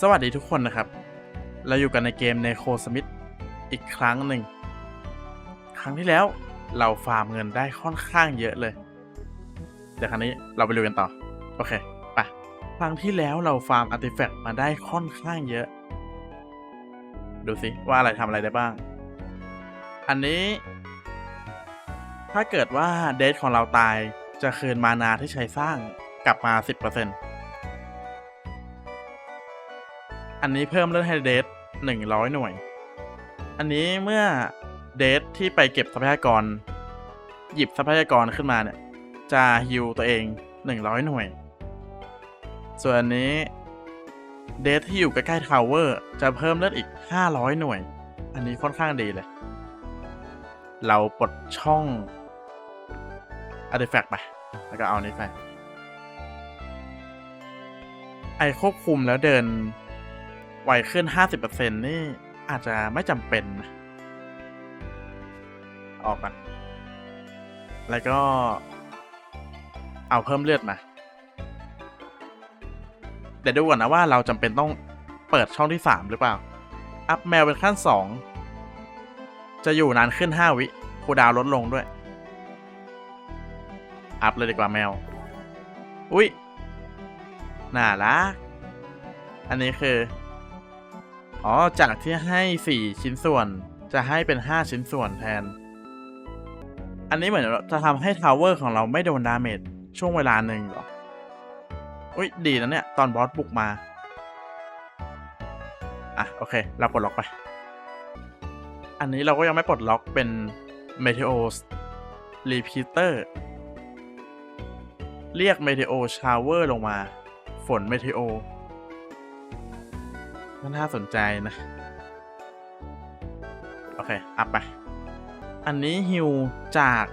สวัสดีทุกคนนะครับ เราอยู่กันในเกมในโคสมิธอีกครั้งหนึ่ง ครั้งที่แล้วเราฟาร์มเงินได้ค่อนข้างเยอะเลยเดี๋ยวครั้งนี้เราไปดูกันต่อ โอเคไปครั้งที่แล้วเราฟาร์มอาร์ติแฟกต์มาได้ค่อนข้างเยอะ ดูสิว่าอะไรทำอะไรได้บ้าง อันนี้ ถ้าเกิดว่าเดทของเราตายจะคืนมานาที่ใช้สร้างกลับมา 10% อันนี้เพิ่มเลือดให้เดท100หน่วย อันนี้เมื่อเดทที่ไปเก็บทรัพยากร หยิบทรัพยากรขึ้นมาเนี่ย จะฮิวตัวเอง100หน่วย ส่วนอันนี้เดทที่อยู่ใกล้ๆทาวเวอร์จะเพิ่มเลือดอีก500หน่วย อันนี้ค่อนข้างดีเลย เราปลดช่อง artifact ไป แล้วก็เอานี้ไป ไอควบคุมแล้วเดิน ไวขึ้น 50%นี่อาจจะไม่จำเป็นนะออกก่อนแล้วก็เอาเพิ่มเลือดมา เดี๋ยวดูก่อนนะว่าเราจำเป็นต้องเปิดช่องที่ 3 หรือเปล่า อัพแมวเป็นขั้น 2 จะอยู่นานขึ้น 5 วิคูดาวลดลงด้วย อัพเลยดีกว่าแมว อุ้ยน่ารักอันนี้คือ อ๋อ จากที่ให้ 4 ชิ้นส่วน จะให้เป็น 5 ชิ้นส่วนแทน อันนี้เหมือนจะทำให้ทาวเวอร์ของเราไม่โดนดาเมจช่วงเวลาหนึ่งหรอ อุ้ยดีนะเนี่ย ตอนบอสบุกมา อะ โอเค เราปลดล็อกไป อันนี้เราก็ยังไม่ปลดล็อกเป็น Meteo Repeater เรียก Meteo Shower ลงมา ฝน Meteo ก็ น่าสนใจนะ โอเค อัพไป อันนี้ฮิวจาก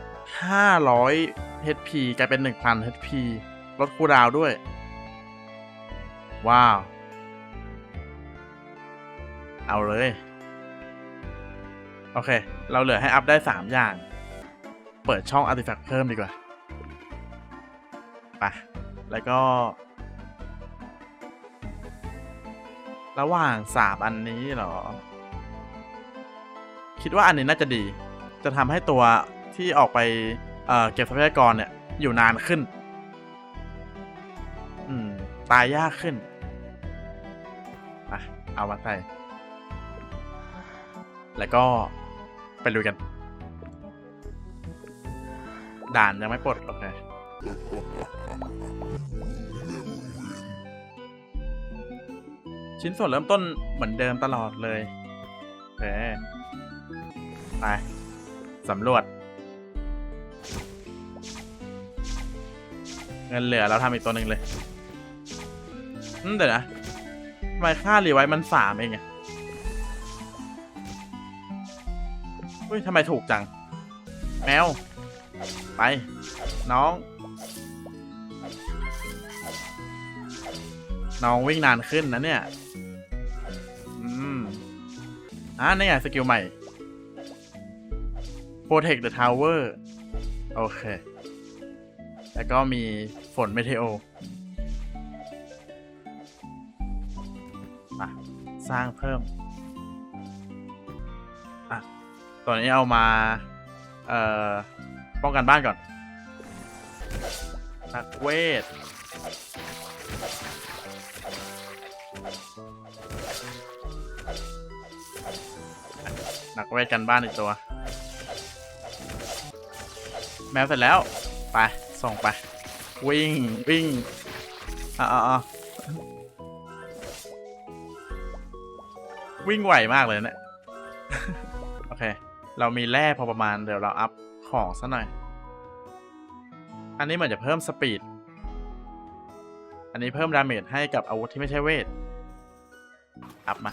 500 HP กลายเป็น 1,000 HP ลดคูดาวด้วย ว้าว เอาเลย โอเค เราเหลือให้อัพได้ 3 อย่าง เปิดช่อง Artifact เพิ่มดีกว่า ไป แล้วก็ ระหว่าง3อันนี้เหรอ คิดว่าอันนี้น่าจะดี จะทำให้ตัวที่ออกไปเเก็บทรัพยากรเนี่ย อยู่นานขึ้น อืม ตายยากขึ้นอะเอามาใส่แล้วก็ไปลุยกัน ด่านยังไม่ปลดโอเค ชิ้นส่วนเริ่มต้นเหมือนเดิมตลอดเลยโอเคไปสำรวจ เงินเหลือเราทำอีกตัวหนึ่งเลยอืมเดี๋ยวนะทำไมค่ารีไว้มันสามเองอะอุ้ยทำไมถูกจัง แมว ไป น้อง น้องวิ่งนานขึ้นนะเนี่ย อ่านี่ไงสกิลใหม่ Protect the Tower โอเค แล้วก็มีฝนเมเทโออะสร้างเพิ่ม อะ ตอนนี้เอามา เอ่อ ป้องกันบ้านก่อนนักเวท นักเวทกันบ้านอีกตัว แมวเสร็จแล้ว ไป ส่งไป วิ่ง วิ่งอะอะอะวิ่งไหวมากเลยเนี่ยโอเค เรามีแร่พอประมาณเดี๋ยวเราอัพของซะหน่อย อันนี้เหมือนจะเพิ่มสปีด อันนี้เพิ่มดาเมจให้กับอาวุธที่ไม่ใช่เวท อัพมา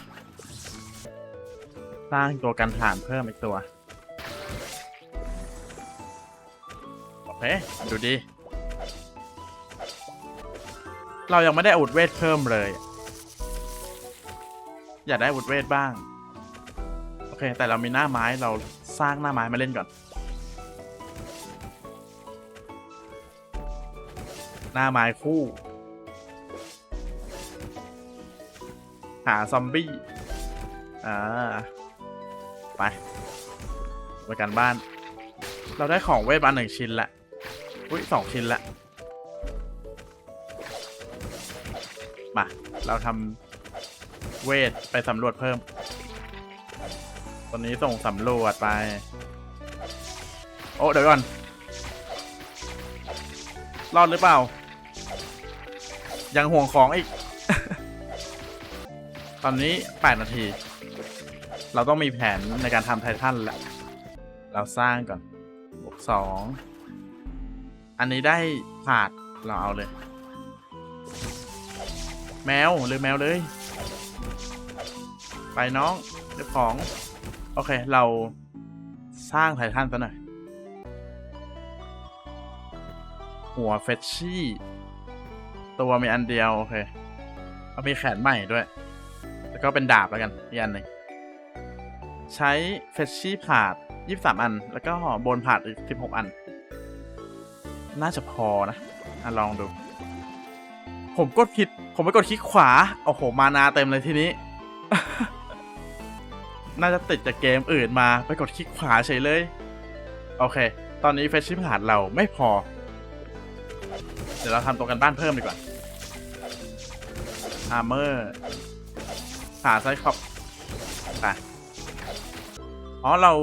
สร้างตัวกันฐานเพิ่มอีกตัว โอเค ดูดี เรายังไม่ได้อาวุธเวทเพิ่มเลย อยากได้อาวุธเวทบ้าง โอเค แต่เรามีหน้าไม้เราสร้างหน้าไม้มาเล่นก่อน หน้าไม้คู่ หาซอมบี้ อ่า ไปไปกันบ้าน เราได้ของเวทมาหนึ่งชิ้นละอุ้ยสองชิ้นละมาเราทำเวทไปสำรวจเพิ่ม ตอนนี้ส่งสำรวจไป โอ้เดี๋ยวก่อนรอดหรือเปล่า ยังห่วงของอีก ตอนนี้ 8 นาที เราต้องมีแผนในการทำไททันแหละ เราสร้างก่อนบวกสอง อันนี้ได้ผาดเราเอาเลย แมวหรือแมวเลย ไปน้องเรียบของ โอเค เราสร้างไททันซะหน่อย หัวเฟชชี่ ตัวมีอันเดียว โอเค เอามีแขนใหม่ด้วย แล้วก็เป็นดาบแล้วกันอีกอันหนึ่ง ใช้เฟชชี่ผาด23 อัน แล้วก็บนผาดอีก 16 อัน น่าจะพอนะอะลองดู ผมกดผิด ผมไปกดคลิกขวา โอ้โห มานาเต็มเลยทีนี้ น่าจะติดจากเกมอื่นมาไปกดคลิกขวาเฉยเลย โอเค ตอนนี้เฟชชี่ผาดเราไม่พอ เดี๋ยวเราทำตรงกันบ้านเพิ่มดีกว่าอาร์เมอร์หาไซคอปไป อ๋อเรา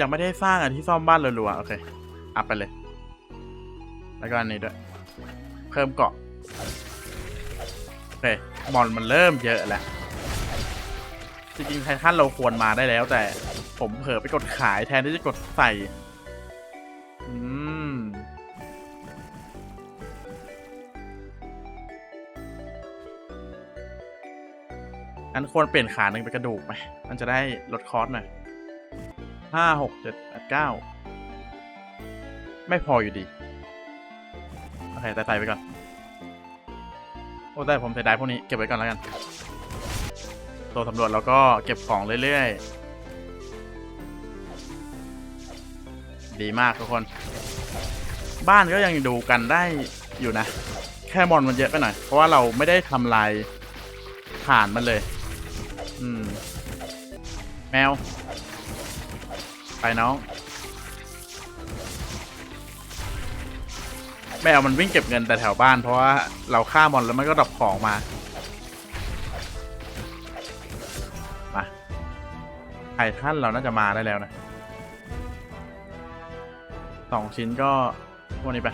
ยังไม่ได้สร้างอันที่ซ่อมบ้านรัวๆโอเคอัพไปเลย แล้วก็อันนี้ด้วย เพิ่มเกาะโอเคมอนมันเริ่มเยอะแล้วจริงๆไททันเราควรมาได้แล้ว แต่ผมเผลอไปกดขายแทนที่จะกดใส่ อืม อันควรเปลี่ยนขาหนึ่งเป็นกระดูกไหมมันจะได้ลดคอสหน่อย ห้าหกเจ็ดแปดเก้าไม่พออยู่ดี โอเค แต่ใส่ไปก่อน โอ้แต่ผมเสียดายพวกนี้ เก็บไว้ก่อนแล้วกัน ตัวสำรวจแล้วก็เก็บของเรื่อยๆ ดีมากทุกคน บ้านก็ยังดูกันได้อยู่นะ แค่มอนมันเยอะไปหน่อย เพราะว่าเราไม่ได้ทำลายฐานมันเลย อืม แมว ไปน้อง แมวมันวิ่งเก็บเงินแต่แถวบ้านเพราะว่าเราฆ่ามอนแล้วมันก็ดรอปของมา มาไททันเราน่าจะมาได้แล้วนะสองชิ้นก็พวกนี้ไป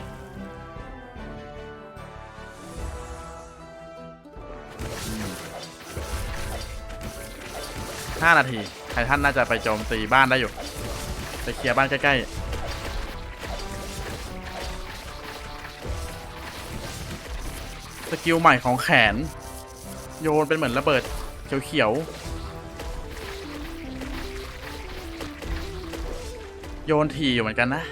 ห้านาทีไททันน่าจะไปโจมตีบ้านได้อยู่ ไปเคลียร์บ้านใกล้ๆ สกิลใหม่ของแขน โยนเป็นเหมือนระเบิดเขียวๆ โยนทีอยู่เหมือนกันนะ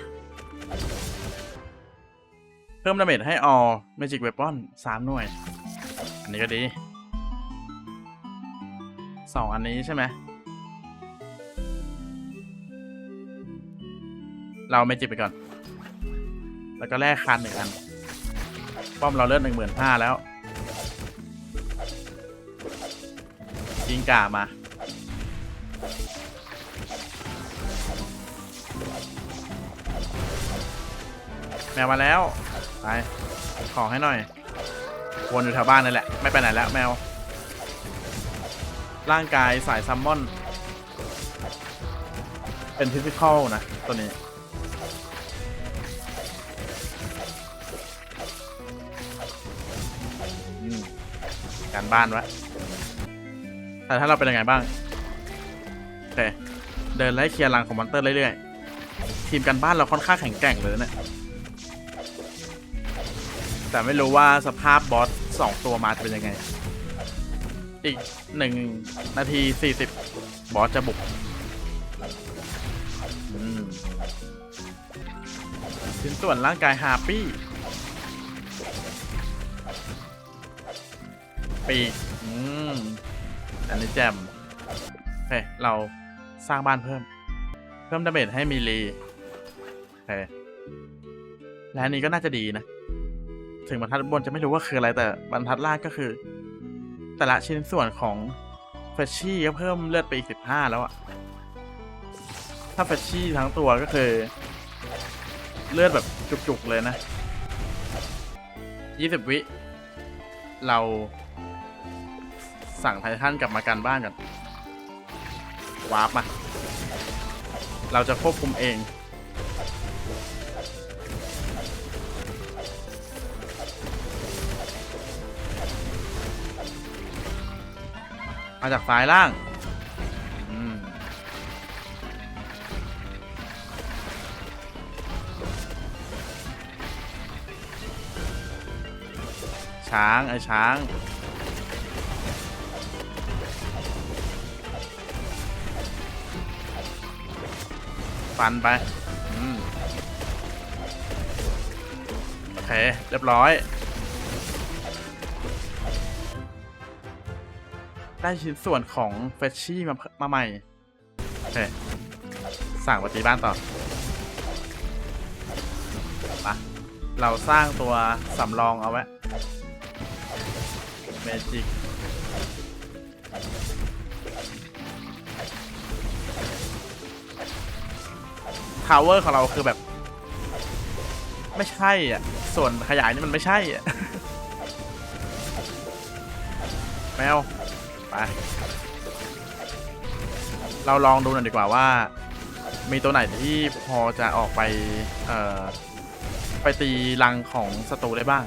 เพิ่มดาเมจให้ออ Magic Weapon สามหน่วย อันนี้ก็ดีสองอันนี้ใช่ไหม เราไม่จิบไปก่อน แล้วก็แลกคันหนึ่งอัน ป้อมเราเลือดหนึ่งหมื่นห้าแล้วยิงกามา แมวมาแล้ว ไปขอให้หน่อย วนอยู่แถวบ้านนั่นแหละ ไม่ไปไหนแล้วแมว ร่างกายสายซัมมอน เป็นฟิสิคอลนะ ตัวนี้ บ้านวะแต่ถ้าเราเป็นยังไงบ้าง โอเค เดินไล่เคลียร์รังของมอนเตอร์เรื่อยๆ ทีมการบ้านเราค่อนข้างแข็งแกร่งเลยนะเนี่ย แต่ไม่รู้ว่าสภาพบอสสองตัวมาจะเป็นยังไง อีกหนึ่งนาทีสี่สิบบอสจะบุกชิ้นส่วนร่างกายฮาร์ปี้ ปีกอืมอันนี้แจมโอเคเราสร้างบ้านเพิ่ม เพิ่มดาเมจให้มีรีโอเคและอันนี้ก็น่าจะดีนะ ถึงบรรทัดบนจะไม่รู้ว่าคืออะไรแต่บรรทัดล่างก็คือ แต่ละชิ้นส่วนของเฟชชี่ก็เพิ่มเลือดไปอีกสิบห้าแล้วอะถ้าเฟชชี่ทั้งตัวก็คือ เลือดแบบจุกๆเลยนะยี่สิบวิ เรา สั่งไททันกลับมากันบ้านกันวาร์ปมา เราจะควบคุมเองมาจากซ้ายล่างช้าง ไอ้ช้าง ฟันไปอืมโอเค เรียบร้อย ได้ชิ้นส่วนของเฟชชี่มามาใหม่ โอเค สั่งปฏิบ้านต่อเราสร้างตัวสำรองเอาไว้เมจิก ทาวเวอร์ของเราคือแบบ ไม่ใช่อะ ส่วนขยายนี่มันไม่ใช่อะ แมว ไป เราลองดูหน่อยดีกว่าว่า มีตัวไหนที่พอจะออกไป เอ่อ ไปตีรังของศัตรูได้บ้าง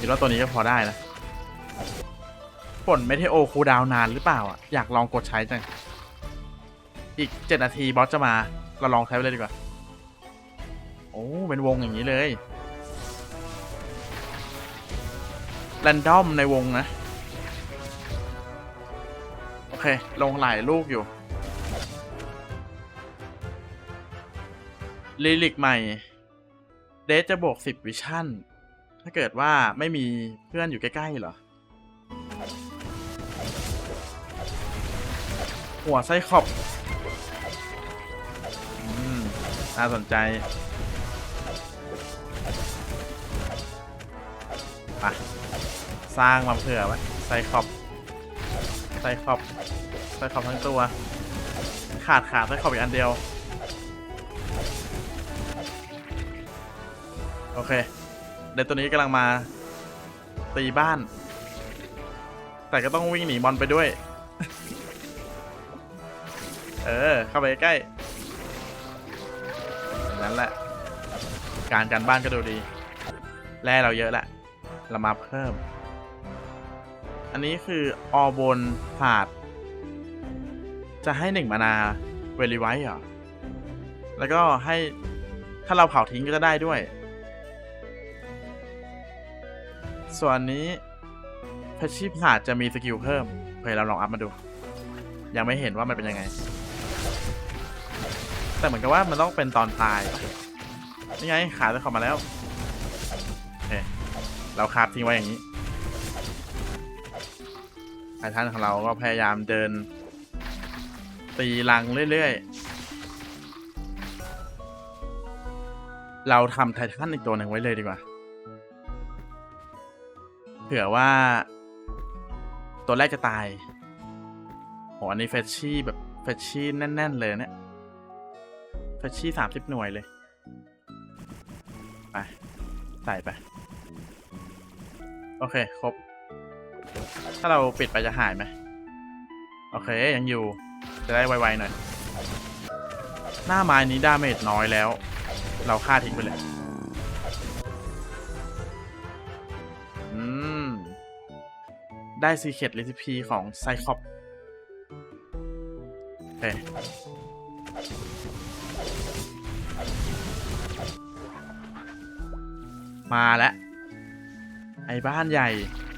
คิดว่าตัวนี้ก็พอได้นะ ผลไม่ได้โอคูลดาวนานหรือเปล่าอะ อยากลองกดใช้จัง อีก7นาทีบอสจะมา เราลองใช้ไปเลยดีกว่า โอ้ เป็นวงอย่างนี้เลย แรนดอมในวงนะ โอเค ลงหลายลูกอยู่ลิลิกใหม่ เดทจะบวก10วิชั่น ถ้าเกิดว่าไม่มีเพื่อนอยู่ใกล้ ๆ เหรอ หัวไส้ขอบอืมน่าสนใจไปสร้างมาเผื่อไว้ไซคอบไซคอบไซคอบทั้งตัว ขาดขาดไซคอบอีกอันเดียว โอเค เดี๋ยวตัวนี้กำลังมาตีบ้าน แต่ก็ต้องวิ่งหนีมอนไปด้วย เออ เข้าไปใกล้นั่นแหละ การการบ้านก็ดูดี แร่เราเยอะแหละ เรามาเพิ่ม อันนี้คือออบนผาด จะให้หนึ่งมานาเวลิไว้เหรอ แล้วก็ให้ถ้าเราเผาทิ้งก็จะได้ด้วย ส่วนนี้เพชชีผาดจะมีสกิลเพิ่มเพื่อเราลองอัพมาดู ยังไม่เห็นว่ามันเป็นยังไง แต่เหมือนกับว่ามันต้องเป็นตอนตายนี่ไงขาจะเข้ามาแล้วโอเคเราคาบทิ้งไว้อย่างนี้ไททันของเราก็พยายามเดิน ตีลังเรื่อยๆ เราทำไททันอีกตัวหนึ่งไว้เลยดีกว่า เผื่อว่า ตัวแรกจะตายโหอันนี้เฟชชี่แบบเฟชชี่แน่น ๆ เลยเนี่ย เฟชชี่สามสิบหน่วยเลย ไป ใส่ไป โอเค ครบ ถ้าเราปิดไปจะหายไหม โอเค ยังอยู่ จะได้ไวๆหน่อย หน้าไม้นี้ดาเมจน้อยแล้ว เราฆ่าทิ้งไปเลย อืม ได้ซีเค t เรซิปีของไซคอปโอเค มาแล้วไอ้บ้านใหญ่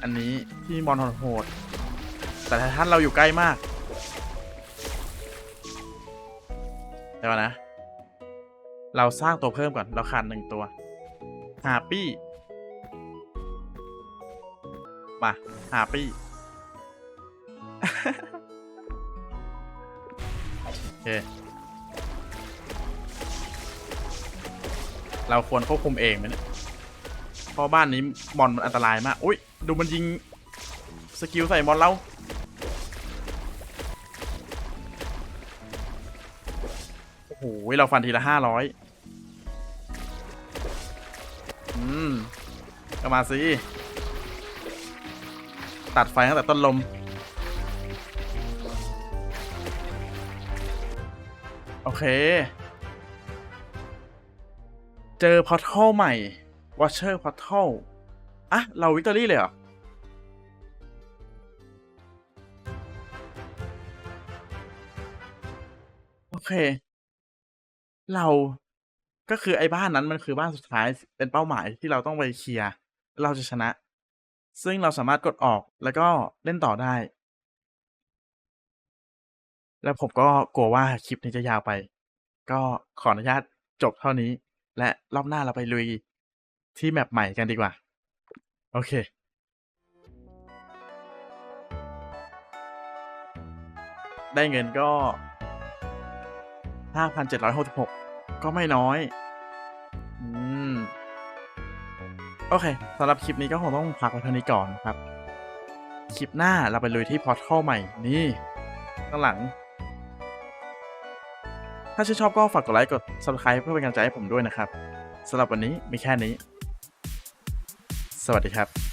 อันนี้ที่มอนโหดแต่ท่านเราอยู่ใกล้มากเดี๋ยวนนะ เราสร้างตัวเพิ่มก่อน เราขาดหนึ่งตัวฮาปี้ มาฮาปี้โอเค เราควรควบคุมเองไหมเนี่ย เพราะบ้านนี้มอนมันอันตรายมากอุ้ยดูมันยิงสกิลใส่มอนเราโอ้โหเราฟันทีละห้าร้อยอืมก็มาสิตัดไฟตั้งแต่ต้นลมโอเค เจอพอร์ทัลใหม่ Watcher Portal อะ เราวิกตอรี่เลยเหรอ โอเค เราก็คือไอ้บ้านนั้นมันคือบ้านสุดท้ายเป็นเป้าหมายที่เราต้องไปเคลียร์เราจะชนะ ซึ่งเราสามารถกดออกแล้วก็เล่นต่อได้ แล้วผมก็กลัวว่าคลิปนี้จะยาวไป ก็ขออนุญาตจบเท่านี้ และรอบหน้าเราไปลุย ที่แมปใหม่กันดีกว่า โอเค ได้เงินก็ 5,766 ก็ไม่น้อย อืม โอเคสำหรับคลิปนี้ก็คงต้องพักไว้เท่านี้ก่อนครับ คลิปหน้าเราไปลุยที่พอร์ทัลใหม่นี่ข้างหลังถ้าชื่นชอบก็ฝากกดไลค์ กด subscribe เพื่อเป็นกำลังใจให้ผมด้วยนะครับ สำหรับวันนี้มีแค่นี้ สวัสดีครับ